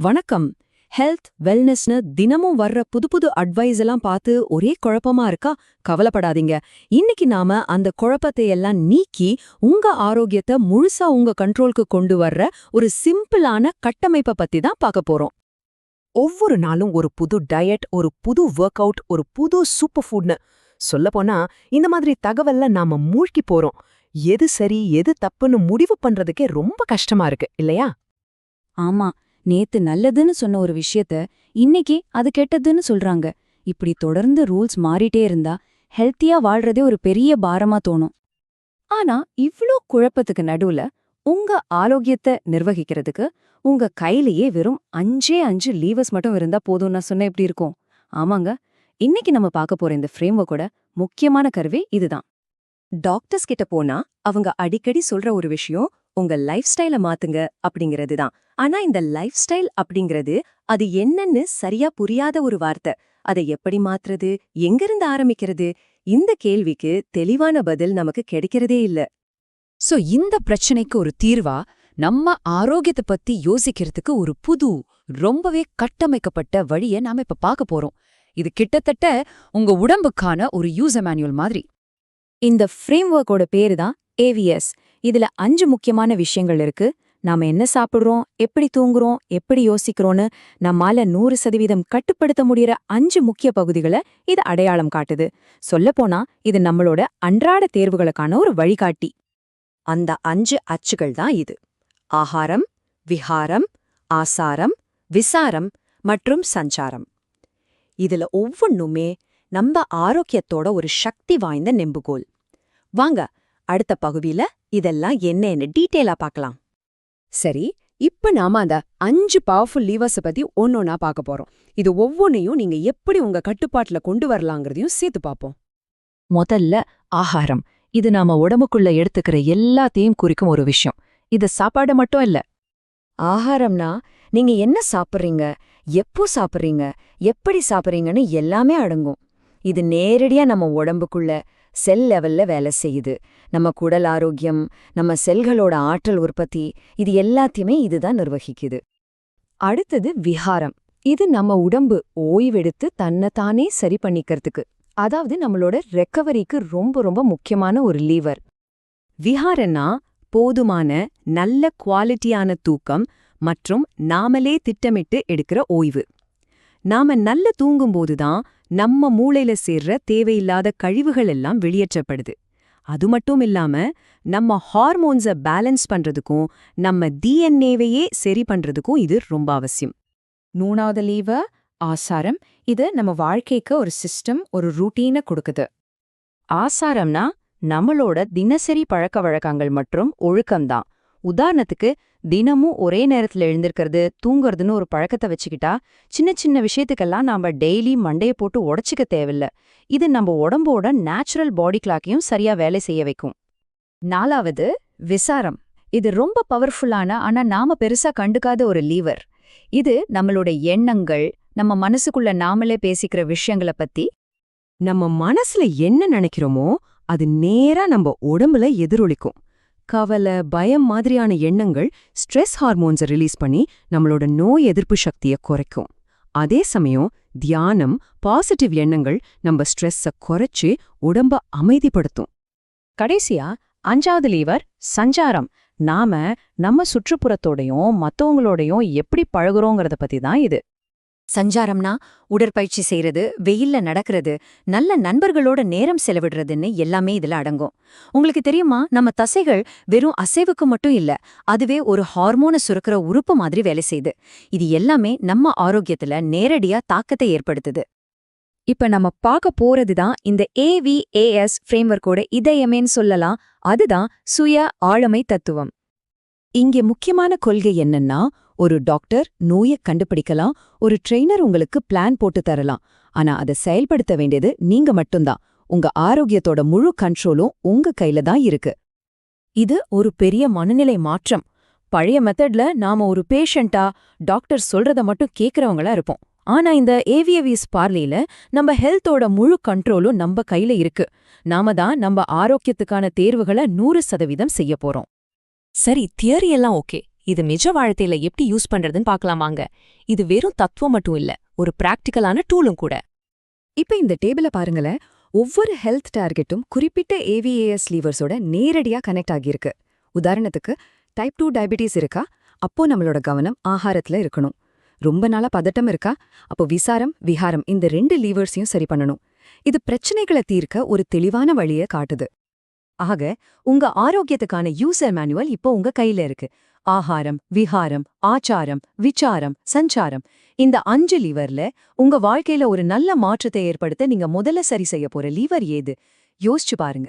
வணக்கம். ஹெல்த் வெல்னஸ்னு தினமும் வர்ற புது புது அட்வைஸ் எல்லாம் பார்த்து ஒரே குழப்பமா இருக்கா? கவலைப்படாதீங்க. இன்னைக்கு நாம அந்த குழப்பத்தை எல்லாம் நீக்கி உங்க ஆரோக்கியத்தை முழுசா உங்க கண்ட்ரோலுக்கு கொண்டு வர்ற ஒரு சிம்பிளான கட்டமைப்பை பத்தி தான் பார்க்க போறோம். ஒவ்வொரு நாளும் ஒரு புது டயட் ஒரு புது ஒர்க் அவுட் ஒரு புது சூப்பர் ஃபுட்னு சொல்லப்போனா இந்த மாதிரி தகவல்ல நாம மூழ்கி போறோம். எது சரி எது தப்புன்னு முடிவு பண்றதுக்கே ரொம்ப கஷ்டமா இருக்கு இல்லையா? ஆமா. நேத்து நல்லதுன்னு சொன்ன ஒரு விஷயத்த இன்னைக்கு அது கெட்டதுன்னு சொல்றாங்க. இப்படி தொடர்ந்து ரூல்ஸ் மாறிட்டே இருந்தா ஹெல்த்தியா வாழ்றதே ஒரு பெரிய பாரமா தோணும். ஆனா இவ்ளோ குழப்பத்துக்கு நடுவுல உங்க ஆரோக்கியத்தை நிர்வகிக்கிறதுக்கு உங்க கையிலேயே வெறும் அஞ்சே அஞ்சு லீவர்ஸ் மட்டும் இருந்தா போதும் நான் சொன்ன எப்படி இருக்கும்? ஆமாங்க இன்னைக்கு நம்ம பார்க்க போற இந்த ஃப்ரேம்வொர்க்கோட முக்கியமான கருவே இதுதான். டாக்டர்ஸ் கிட்ட போனா அவங்க அடிக்கடி சொல்ற ஒரு விஷயம் உங்க லைஃப் ஸ்டைல மாத்துங்க அப்படிங்கிறது தான் ஆனா இந்த லைஃப் ஸ்டைல் அப்படிங்கிறது அது என்னன்னு சரியா புரியாத ஒரு வார்த்தை. அதை எப்படி மாத்துறது? எங்கிருந்து ஆரம்பிக்கிறது? இந்த கேள்விக்கு தெளிவான பதில் நமக்கு கிடைக்கிறதே இல்ல. சோ இந்த பிரச்சனைக்கு ஒரு தீர்வா நம்ம ஆரோக்கியத்தை பத்தி யோசிக்கிறதுக்கு ஒரு புது ரொம்பவே கட்டமைக்கப்பட்ட வழியை நாம இப்ப பார்க்க போறோம். இது கிட்டத்தட்ட உங்க உடம்புக்கான ஒரு யூசர் மேனுவல் மாதிரி. இந்த ஃப்ரேம்வொர்க்கோட பேரு தான் ஏவிஎஸ் இதுல அஞ்சு முக்கியமான விஷயங்கள் இருக்கு. நாம என்ன சாப்பிடுறோம் எப்படி தூங்குறோம் எப்படி யோசிக்கிறோம்னு நம்மால நூறு சதவீதம் கட்டுப்படுத்த முடியற அஞ்சு முக்கிய பகுதிகளை இது அடையாளம் காட்டுது. சொல்லப்போனா இது நம்மளோட அன்றாட தேர்வுகளுக்கான ஒரு வழிகாட்டி. அந்த அஞ்சு அச்சுகள் தான் இது. ஆகாரம் விஹாரம் ஆசாரம் விசாரம் மற்றும் சஞ்சாரம். இதுல ஒவ்வொன்றுமே நம்ம ஆரோக்கியத்தோட ஒரு சக்தி வாய்ந்த நெம்புகோல். வாங்க அடுத்த பகுதியில இதெல்லாம் என்னன்னு டீட்டெயிலா பார்க்கலாம். சரி இப்ப நாம அந்த அஞ்சு பவர்ஃபுல் லீவர்ஸ பத்தி ஒன்னொன்னா பார்க்க போறோம். இது ஒவ்வொன்னையும் நீங்க எப்படி உங்க கட்டுப்பாட்டுல கொண்டு வரலாங்கிறதையும் சேர்த்து பார்ப்போம். முதல்ல ஆகாரம். இது நாம உடம்புக்குள்ள எடுத்துக்கிற எல்லாத்தையும் குறிக்கும் ஒரு விஷயம். இது சாப்பாடு மட்டும் இல்ல. ஆகாரம்னா நீங்க என்ன சாப்பிடுறீங்க? எப்போ சாப்பிடுறீங்க? எப்படி சாப்பிடுறீங்கன்னு எல்லாமே அடங்கும். இது நேரடியா நம்ம உடம்புக்குள்ள செல் லெவல்ல வேலை செய்யுது. நம்ம குடல் ஆரோக்கியம் நம்ம செல்களோட ஆற்றல் உற்பத்தி இது எல்லாத்தையுமே இதுதான் நிர்வகிக்குது. அடுத்தது விஹாரம். இது நம்ம உடம்பு ஓய்வெடுத்து தன்னைத்தானே சரி பண்ணிக்கிறதுக்கு. அதாவது நம்மளோட ரெக்கவரிக்கு ரொம்ப ரொம்ப முக்கியமான ஒரு லீவர். விஹாரன்னா போதுமான நல்ல குவாலிட்டியான தூக்கம் மற்றும் நாமளே திட்டமிட்டு எடுக்கிற ஓய்வு. நாம நல்ல தூங்கும்போதுதான் நம்ம மூளையில சேர்ற தேவையில்லாத கழிவுகள் எல்லாம் வெளியேற்றப்படுது. அது மட்டும் இல்லாம நம்ம ஹார்மோன்ஸ பேலன்ஸ் பண்றதுக்கும் நம்ம டிஎன்ஏவையே சரி பண்றதுக்கும் இது ரொம்ப அவசியம். மூணாவது லீவ ஆசாரம். இது நம்ம வாழ்க்கைக்கு ஒரு சிஸ்டம் ஒரு ரூட்டீனை கொடுக்குது. ஆசாரம்னா நம்மளோட தினசரி பழக்க வழக்கங்கள் மற்றும் ஒழுக்கம்தான். உதாரணத்துக்கு தினமும் ஒரே நேரத்துல எழுந்திருக்கிறது தூங்குறதுன்னு ஒரு பழக்கத்தை வச்சுக்கிட்டா சின்ன சின்ன விஷயத்துக்கெல்லாம் நாம டெய்லி மண்டைய போட்டு உடச்சிக்க தேவையில்ல. இது நம்ம உடம்போட நேச்சுரல் பாடி கிளாக்கையும் சரியா வேலை செய்ய வைக்கும். நாலாவது விசாரம். இது ரொம்ப பவர்ஃபுல்லான ஆனா நாம பெருசா கண்டுக்காத ஒரு லீவர். இது நம்மளோட எண்ணங்கள் நம்ம மனசுக்குள்ள நாமளே பேசிக்கிற விஷயங்கள பத்தி. நம்ம மனசுல என்ன நினைக்கிறோமோ அது நேரா நம்ம உடம்புல எதிரொலிக்கும். கவலை பயம் மாதிரியான எண்ணங்கள் ஸ்ட்ரெஸ் ஹார்மோன்ஸை ரிலீஸ் பண்ணி நம்மளோட நோய் எதிர்ப்பு சக்தியை குறைக்கும். அதே சமயம் தியானம் பாசிட்டிவ் எண்ணங்கள் நம்ம ஸ்ட்ரெஸ்ஸை குறைச்சு உடம்ப அமைதிப்படுத்தும். கடைசியா அஞ்சாவது லீவர் சஞ்சாரம். நாம நம்ம சுற்றுப்புறத்தோடையும் மற்றவங்களோடையும் எப்படி பழகுறோங்கிறத பத்தி தான் இது. சஞ்சாரம்னா உடற்பயிற்சி செய்யறது வெயில்ல நடக்கிறது நல்ல நண்பர்களோட நேரம் செலவிடுறதுன்னு எல்லாமே இதுல அடங்கும். உங்களுக்கு தெரியுமா? நம்ம தசைகள் வெறும் அசைவுக்கு மட்டும் இல்ல அதுவே ஒரு ஹார்மோனை சுரக்கிற உறுப்பு மாதிரி வேலை செய்யுது இது எல்லாமே நம்ம ஆரோக்கியத்துல நேரடியா தாக்கத்தை ஏற்படுத்துது. இப்ப நம்ம பார்க்க போறதுதான் இந்த ஏவிஏஎஸ் ஃப்ரேம்வொர்க்கோட இதயமேன்னு சொல்லலாம். அதுதான் சுய ஆளுமை தத்துவம். இங்கே முக்கியமான கொள்கை என்னன்னா ஒரு டாக்டர் நோயை கண்டுபிடிக்கலாம் ஒரு ட்ரெய்னர் உங்களுக்கு பிளான் போட்டு தரலாம். ஆனா அதை செயல்படுத்த வேண்டியது நீங்க மட்டும்தான். உங்க ஆரோக்கியத்தோட முழு கண்ட்ரோலும் உங்க கையில தான் இருக்கு. இது ஒரு பெரிய மனநிலை மாற்றம். பழைய மெத்தட்ல நாம ஒரு பேஷண்டா டாக்டர் சொல்றத மட்டும் கேக்குறவங்களா இருப்போம். ஆனா இந்த ஏவியவிஸ் பார்லியில நம்ம ஹெல்த்தோட முழு கண்ட்ரோலும் நம்ம கையில இருக்கு. நாம தான் நம்ம ஆரோக்கியத்துக்கான தேர்வுகளை நூறு சதவீதம் செய்ய போறோம். சரி தியரி எல்லாம் ஓகே. இது நிஜ வாழ்க்கையில எப்படி யூஸ் பண்றதுன்னு பார்க்கலாம் வாங்க. இது வெறும் தத்துவம் மட்டும் இல்ல ஒரு பிராக்டிக்கலான டூலும் கூட. இப்ப இந்த டேபிள பாருங்களேன். ஒவ்வொரு ஹெல்த் டார்கெட்டும் குறிப்பிட்ட ஏவிஏஎஸ் லீவர்ஸோட நேரடியா கனெக்ட் ஆகியிருக்கு. உதாரணத்துக்கு டைப் டூ டயபிட்டிஸ் இருக்கா? அப்போ நம்மளோட கவனம் ஆகாரத்துல இருக்கணும். ரொம்ப நாளா பதட்டம் இருக்கா? அப்போ விசாரம் விஹாரம் இந்த ரெண்டு லீவர்ஸையும் சரி பண்ணணும். இது பிரச்சனைகளை தீர்க்க ஒரு தெளிவான வழியை காட்டுது. ஆக உங்க ஆரோக்கியத்துக்கான யூசர் மேனுவல் இப்போ உங்க கையில இருக்கு. ஆகாரம் விஹாரம் ஆச்சாரம் விச்சாரம் சஞ்சாரம். இந்த அஞ்சு லீவர்ல உங்க வாழ்க்கையில ஒரு நல்ல மாற்றத்தை ஏற்படுத்த நீங்க முதல்ல சரி செய்ய போற லீவர் ஏது? யோசிச்சு பாருங்க.